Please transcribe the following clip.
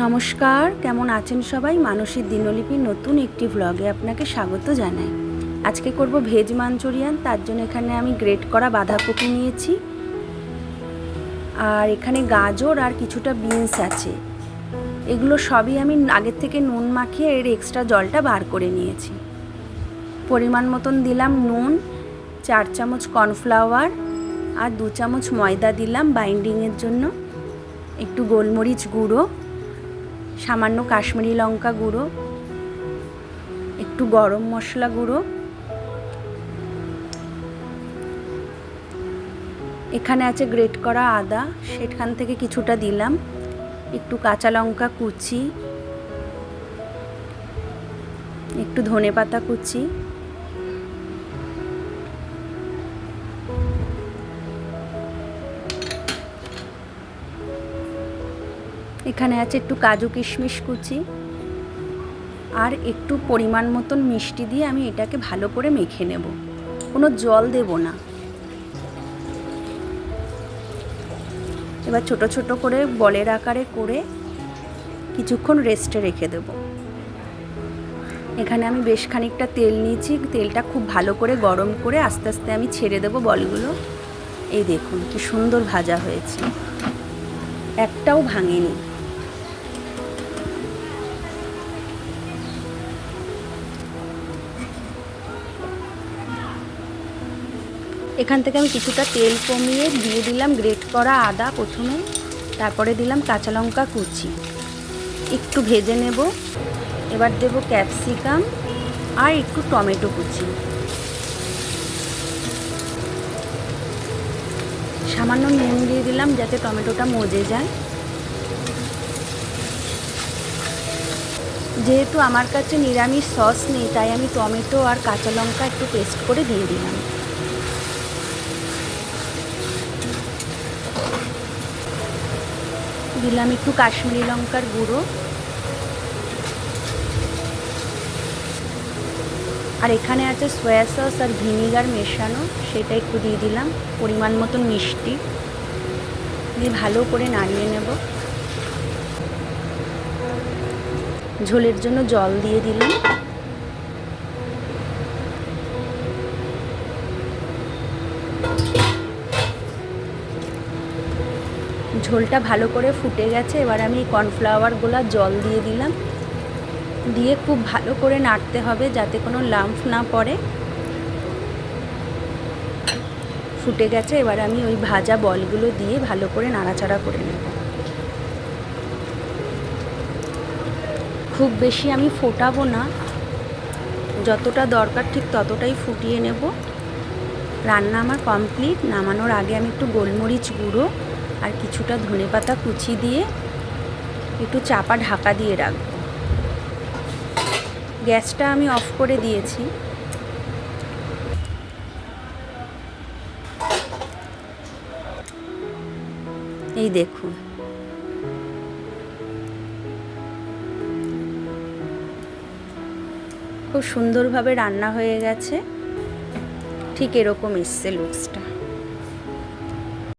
নমস্কার, কেমন আছেন সবাই? মানসিক দিনলিপির নতুন একটি ভ্লগে আপনাকে স্বাগত জানাই। আজকে করব ভেজ মাঞ্চুরিয়ান, তার জন্য এখানে আমি গ্রেট করা বাঁধাকপি নিয়েছি। আর এখানে গাজর আর কিছুটা বিনস আছে। এগুলো সবই আমি আগের থেকে নুন মাখিয়ে এর এক্সট্রা জলটা বার করে নিয়েছি। পরিমাণ মতন দিলাম নুন, চার চামচ কর্নফ্লাওয়ার আর দু চামচ ময়দা দিলাম বাইন্ডিংয়ের জন্য। একটু গোলমরিচ গুঁড়ো। সামান্য কাশ্মীরি লঙ্কা গুঁড়ো, একটু গরম মশলা গুঁড়ো। এখানে আছে গ্রেট করা আদা, সেখান থেকে কিছুটা দিলাম। একটু কাঁচা লঙ্কা কুচি, একটু ধনে পাতা কুচি। এখানে আছে একটু কাজু কিশমিশ কুচি আর একটু পরিমাণ মতন মিষ্টি দিয়ে আমি এটাকে ভালো করে মেখে নেব। কোনো জল দেব না। এবার ছোট ছোট করে বলের আকারে করে কিছুক্ষণ রেস্টে রেখে দেব। এখানে আমি বেশ খানিকটা তেল নিয়েছি, তেলটা খুব ভালো করে গরম করে আস্তে আস্তে আমি ছেড়ে দেব বলগুলো। এই দেখুন কি সুন্দর ভাজা হয়েছে। একটাও ভাঙেনি। এখান থেকে আমি কিছুটা তেল কমিয়ে দিয়ে দিলাম গ্রেট করা আদা প্রথমে, তারপরে দিলাম কাঁচা লঙ্কা কুচি। একটু ভেজে নেব। এবার দেব ক্যাপসিকাম আর একটু টমেটো কুচি। সামান্য নুন দিয়ে দিলাম যাতে টমেটোটা মজে যায়। যেহেতু আমার কাছে নিরামিষ সস নেই, তাই আমি টমেটো আর কাঁচা লঙ্কা একটু পেস্ট করে দিয়ে দিলাম। দিলাম একটু কাশ্মীরি লঙ্কার গুঁড়ো। আর এখানে আছে সয়া সস আর ভিনিগার মেশানো, সেটা একটু দিয়ে দিলাম, পরিমাণ মতন মিষ্টি। দিয়ে ভালো করে নাড়িয়ে নেব। ঝোলের জন্য জল দিয়ে দিলাম। ঝোলটা ভালো করে ফুটে গেছে। এবার আমি কর্নফ্লাওয়ারগুলো জল দিয়ে দিলাম। দিয়ে খুব ভালো করে নাড়তে হবে যাতে কোনো লাম্প না পড়ে। ফুটে গেছে। এবার আমি ওই ভাজা বলগুলো দিয়ে ভালো করে নাড়াচাড়া করে নেব। খুব বেশি আমি ফোটাবো না। যতটা দরকার ঠিক ততটাই ফুটিয়ে নেব। রান্না আমার কমপ্লিট। নামানোর আগে আমি একটু গোলমরিচ গুঁড়ো আর কিছুটা ধনে পাতা কুচি দিয়ে একটু চাপা ঢাকা দিয়ে রাখব। গ্যাসটা আমি অফ করে দিয়েছি। এই দেখুন। খুব সুন্দরভাবে রান্না হয়ে গেছে। ঠিক এরকম এসছে লুকসটা